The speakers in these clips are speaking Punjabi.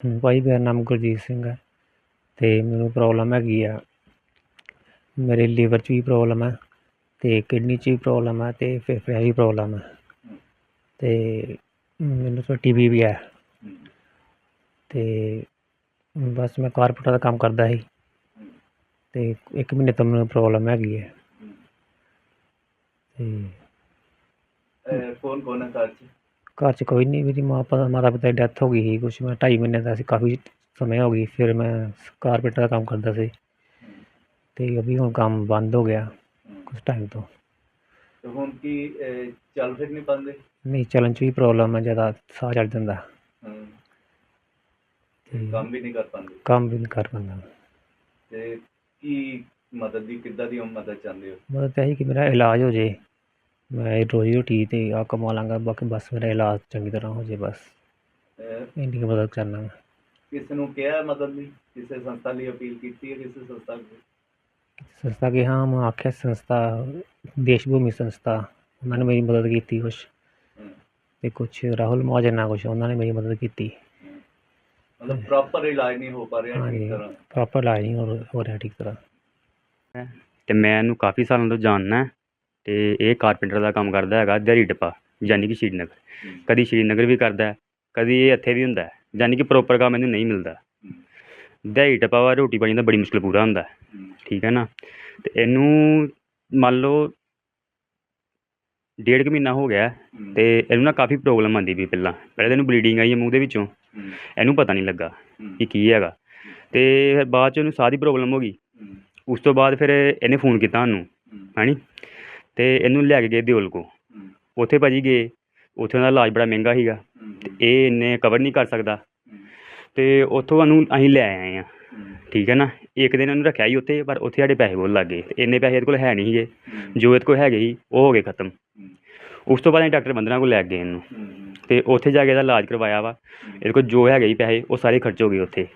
ਭਾਈ ਮੇਰਾ ਨਾਮ ਗੁਰਜੀਤ ਸਿੰਘ ਹੈ ਅਤੇ ਮੈਨੂੰ ਪ੍ਰੋਬਲਮ ਹੈਗੀ ਆ। ਮੇਰੇ ਲੀਵਰ 'ਚ ਵੀ ਪ੍ਰੋਬਲਮ ਹੈ ਅਤੇ ਕਿਡਨੀ 'ਚ ਵੀ ਪ੍ਰੋਬਲਮ ਹੈ ਅਤੇ ਫੇਫੜਿਆਂ 'ਚ ਵੀ ਪ੍ਰੋਬਲਮ ਹੈ ਅਤੇ ਮੈਨੂੰ ਥੋੜ੍ਹਾ ਟੀ ਬੀ ਵੀ ਹੈ ਅਤੇ ਬਸ ਮੈਂ ਕਾਰਪੈਂਟਰ ਦਾ ਕੰਮ ਕਰਦਾ ਸੀ। ਅਤੇ ਇੱਕ ਮਹੀਨੇ ਤੋਂ ਮੈਨੂੰ ਪ੍ਰੋਬਲਮ ਹੈਗੀ ਹੈ ਅਤੇ ਕੌਣ ਕੌਣ ਹੈ ਘਰ 'ਚ? ਘਰ 'ਚ ਕੋਈ ਨਹੀਂ ਮੇਰੀ ਮਾਂ ਪ ਮਾਤਾ ਪਿਤਾ ਦੀ ਡੈਥ ਹੋ ਗਈ ਸੀ ਕੁਛ ਮੈਂ ਢਾਈ ਮਹੀਨੇ ਦਾ ਸੀ ਕਾਫੀ ਸਮੇਂ ਹੋ ਗਈ ਫਿਰ ਮੈਂ ਕਾਰਪੈਂਟਰ ਦਾ ਕੰਮ ਕਰਦਾ ਸੀ। ਅਤੇ ਅਭੀ ਹੁਣ ਕੰਮ ਬੰਦ ਹੋ ਗਿਆ ਕੁਛ ਟਾਈਮ ਤੋਂ। ਤੇ ਹੁਣ ਕੀ ਅਹ, ਚੱਲ ਫਿਰ ਨਹੀਂ ਪਾਉਂਦੇ? ਨਹੀਂ ਚੱਲਣ 'ਚ ਵੀ ਪ੍ਰੋਬਲਮ ਹੈ ਜ਼ਿਆਦਾ ਸਾਹ ਚੜ੍ਹ ਜਾਂਦਾ। ਕੰਮ ਵੀ ਨਹੀਂ ਕਰ ਪਾਉਂਦੇ? ਕੰਮ ਵੀ ਨਹੀਂ ਕਰ ਪਾਉਂਦਾ। ਤੇ ਕੀ ਮਦਦ ਦੀ ਕਿੱਦਾਂ ਦੀ ਮਦਦ ਚਾਹੁੰਦੇ ਹੋ? ਮਤਲਬ ਤਾਂ ਇਹੀ ਕਿ ਮੇਰਾ ਇਲਾਜ ਹੋ ਜੇ। ਮੈਂ ਰੋਜ਼ੀ ਰੋਟੀ ਤੇ ਆ ਕਮਾ ਲਾਂਗਾ ਬਾਕੀ ਬਸ ਮੇਰਾ ਇਲਾਜ ਚੰਗੀ ਤਰ੍ਹਾਂ ਹੋ ਜੇ ਬਸ। ਅਹ, ਇੰਨੀ ਕੁ ਮਦਦ ਕਰਨਾ ਮੈਂ। ਕਿਸ ਨੂੰ ਕਿਹਾ ਮਦਦ ਲਈ? ਕਿਸੇ ਸੰਸਥਾ ਲਈ ਅਪੀਲ ਕੀਤੀ ਹੈ ਕਿਸੇ ਸੰਸਥਾ ਨੂੰ ਸੰਸਥਾ ਕੇ? ਹਾਂ ਮੈਂ ਆਖਿਆ ਸੰਸਥਾ ਦੇਸ਼ ਭੂਮੀ ਸੰਸਥਾ ਉਹਨਾਂ ਨੇ ਮੇਰੀ ਮਦਦ ਕੀਤੀ ਕੁਛ। ਹਮ, ਅਤੇ ਕੁਛ ਰਾਹੁਲ ਮਹਾਜਨ ਨਾਲ ਕੁਛ ਉਹਨਾਂ ਨੇ ਮੇਰੀ ਮਦਦ ਕੀਤੀ। ਮਤਲਬ ਪ੍ਰੋਪਰ ਇਲਾਜ ਨਹੀਂ ਹੋ ਪਾ ਰਿਹਾ ਹਾਂਜੀ ਠੀਕ ਤਰ੍ਹਾਂ। ਪ੍ਰੋਪਰ ਇਲਾਜ ਨਹੀਂ ਹੋ ਹੋ ਰਿਹਾ ਠੀਕ ਤਰ੍ਹਾਂ। ਅਤੇ ਮੈਂ ਇਹਨੂੰ ਕਾਫੀ ਸਾਲਾਂ ਤੋਂ ਜਾਣਦਾ ਅਤੇ ਇਹ ਕਾਰਪੈਂਟਰ ਦਾ ਕੰਮ ਕਰਦਾ ਹੈਗਾ ਦਿਹਾੜੀ ਟੱਪਾ ਯਾਨੀ ਕਿ ਸ਼੍ਰੀਨਗਰ। ਕਦੀ ਸ਼੍ਰੀਨਗਰ ਵੀ ਕਰਦਾ ਕਦੀ ਇਹ ਇੱਥੇ ਵੀ ਹੁੰਦਾ ਯਾਨੀ ਕਿ ਪ੍ਰੋਪਰ ਕੰਮ ਇਹਨੂੰ ਨਹੀਂ ਮਿਲਦਾ। ਹਮ, ਦਿਹਾੜੀ ਟੱਪਾ ਵਾ ਰੋਟੀ ਪਾਣੀ ਦਾ ਬੜੀ ਮੁਸ਼ਕਿਲ ਪੂਰਾ ਹੁੰਦਾ ਠੀਕ ਹੈ ਨਾ? ਅਤੇ ਇਹਨੂੰ ਮੰਨ ਲਓ ਡੇਢ ਕੁ ਮਹੀਨਾ ਹੋ ਗਿਆ ਹਮ, ਅਤੇ ਇਹਨੂੰ ਨਾ ਕਾਫੀ ਪ੍ਰੋਬਲਮ ਆਉਂਦੀ ਵੀ ਪਹਿਲਾਂ। ਪਹਿਲਾਂ ਤਾਂ ਇਹਨੂੰ ਬਲੀਡਿੰਗ ਆਈ ਹੈ ਮੂੰਹ ਦੇ ਵਿੱਚੋਂ। ਇਹਨੂੰ ਪਤਾ ਨਹੀਂ ਲੱਗਾ ਕਿ ਕੀ ਹੈਗਾ। ਅਤੇ ਫਿਰ ਬਾਅਦ 'ਚ ਇਹਨੂੰ ਸਾਹ ਦੀ ਪ੍ਰੋਬਲਮ ਹੋ ਗਈ। ਉਸ ਤੋਂ ਬਾਅਦ ਫਿਰ ਇਹਨੇ ਫੋਨ ਕੀਤਾ ਸਾਨੂੰ ਹਮ, ਅਤੇ ਇਹਨੂੰ ਲੈ ਕੇ ਗਏ ਦਿਓਲ ਕੋ ਉੱਥੇ ਭਾਜੀ ਗਏ। ਉੱਥੇ ਉਹਦਾ ਇਲਾਜ ਬੜਾ ਮਹਿੰਗਾ ਸੀਗਾ। ਤੇ ਇਹ ਇੰਨੇ ਕਵਰ ਨਹੀਂ ਕਰ ਸਕਦਾ। ਤੇ ਉੱਥੋਂ ਉਹਨੂੰ ਅਸੀਂ ਲੈ ਆਏ ਆ। ਠੀਕ ਹੈ ਨਾ? ਇੱਕ ਦਿਨ ਉਹਨੂੰ ਰੱਖਿਆ ਸੀ ਉੱਥੇ ਪਰ ਉੱਥੇ ਸਾਡੇ ਪੈਸੇ ਬਹੁਤ ਲੱਗ ਗਏ। ਤੇ ਇੰਨੇ ਪੈਸੇ ਇਹਦੇ ਕੋਲ ਹੈ ਨਹੀਂ ਸੀਗੇ। ਜੋ ਇਹਦੇ ਕੋਲ ਹੈਗੇ ਸੀ ਉਹ ਹੋ ਗਏ ਖਤਮ। ਉਸ ਤੋਂ ਬਾਅਦ ਅਸੀਂ ਡਾਕਟਰ ਬੰਦਨਾ ਕੋਲ ਲੈ ਗਏ ਇਹਨੂੰ। ਤੇ ਉੱਥੇ ਜਾ ਕੇ ਇਹਦਾ ਇਲਾਜ ਕਰਵਾਇਆ ਵਾ। ਇਹਦੇ ਕੋਲ ਜੋ ਹੈਗੇ ਸੀ ਪੈਸੇ ਉਹ ਸਾਰੇ ਖਰਚ ਹੋ ਗਏ ਉੱਥੇ।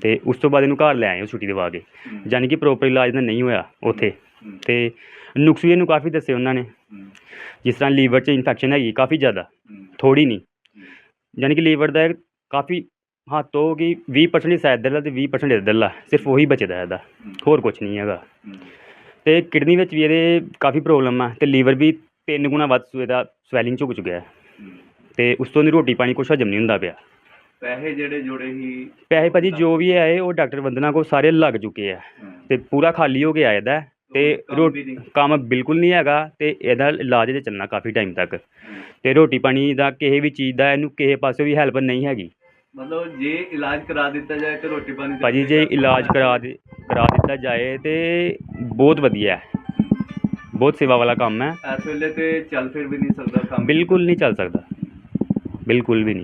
ਤੇ ਉਸ ਤੋਂ ਬਾਅਦ ਇਹਨੂੰ ਘਰ ਲੈ ਆਏ ਉਹ ਛੁੱਟੀ ਦਵਾ ਕੇ ਯਾਨੀ ਕਿ ਪ੍ਰੋਪਰ ਇਲਾਜ ਤਾਂ ਨਹੀਂ ਹੋਇਆ ਉੱਥੇ। ਤੇ ਨੁਕਸ ਇਹਨੂੰ ਕਾਫੀ ਦੱਸੇ ਉਹਨਾਂ ਨੇ। ਜਿਸ ਤਰ੍ਹਾਂ ਲੀਵਰ 'ਚ ਇਨਫੈਕਸ਼ਨ ਹੈਗੀ ਕਾਫੀ ਜ਼ਿਆਦਾ ਥੋੜੀ ਨਹੀਂ। ਯਾਨੀ ਕਿ ਲੀਵਰ ਦਾ ਕਾਫੀ ਹੋ ਗਈ 20% ਸ਼ਾਇਦ ਇੱਧਰਲਾ ਤੇ 20% ਇੱਧਰਲਾ ਸਿਰਫ ਉਹੀ ਬਚਦਾ ਇਹਦਾ ਹੋਰ ਕੁਝ ਨਹੀਂ ਹੈਗਾ। ਤੇ ਕਿਡਨੀ ਵਿੱਚ ਵੀ ਇਹਦੇ ਕਾਫੀ ਪ੍ਰੋਬਲਮ ਆ ਤੇ ਲੀਵਰ ਵੀ ਤਿੰਨ ਗੁਣਾ ਵੱਧ ਇਹਦਾ ਸਵੈਲਿੰਗ ਝੁਕ ਚੁੱਕਿਆ। ਤੇ ਉਸ ਤੋਂ ਦੀ ਰੋਟੀ ਪਾਣੀ ਕੁਛ ਹਜਮ ਨਹੀਂ ਹੁੰਦਾ ਪਿਆ। ਪੈਸੇ ਜਿਹੜੇ ਜੋੜੇ ਹੀ ਪੈਸੇ ਭਾਜੀ ਜੋ ਵੀ ਆਏ ਉਹ ਡਾਕਟਰ ਬੰਦਨਾ ਕੋਲ ਸਾਰੇ ਲੱਗ ਚੁੱਕੇ ਆ। ਤੇ ਪੂਰਾ ਖਾਲੀ ਹੋ ਕੇ ਆਇਆ ਇਹਦਾ। ਤੇ ਕੰਮ ਰੋ ਵੀ ਨਹੀਂ। ਕੰਮ ਬਿਲਕੁਲ ਨਹੀਂ ਹੈਗਾ ਤੇ ਇਹਦਾ ਇਲਾਜ ਤੇ ਚੱਲਣਾ ਕਾਫੀ ਟਾਈਮ ਤੱਕ। ਤੇ ਰੋਟੀ ਪਾਣੀ ਦਾ ਕਿਸੇ ਵੀ ਚੀਜ਼ ਦਾ ਇਹਨੂੰ ਕਿਸੇ ਪਾਸੇ ਵੀ ਹੈਲਪ ਨਹੀਂ ਹੈਗੀ। ਮਤਲਬ ਜੇ ਇਲਾਜ ਕਰਾ ਦਿੱਤਾ ਜਾਏ ਤੇ ਰੋਟੀ ਪਾਣੀ ਦਾ ਭਾਜੀ ਜੇ ਇਲਾਜ ਕਰਾ ਦੇ ਕਰਾ ਦਿੱਤਾ ਜਾਏ ਤੇ ਬਹੁਤ ਵਧੀਆ ਹੈ। ਬਹੁਤ ਸੇਵਾ ਵਾਲਾ ਕੰਮ ਹੈ। ਇਸ ਵੇਲੇ ਤੇ ਚੱਲ ਫਿਰ ਵੀ ਨਹੀਂ ਸਕਦਾ ਕੰਮ। ਬਿਲਕੁਲ ਨਹੀਂ ਚੱਲ ਸਕਦਾ। ਬਿਲਕੁਲ ਵੀ ਨਹੀਂ।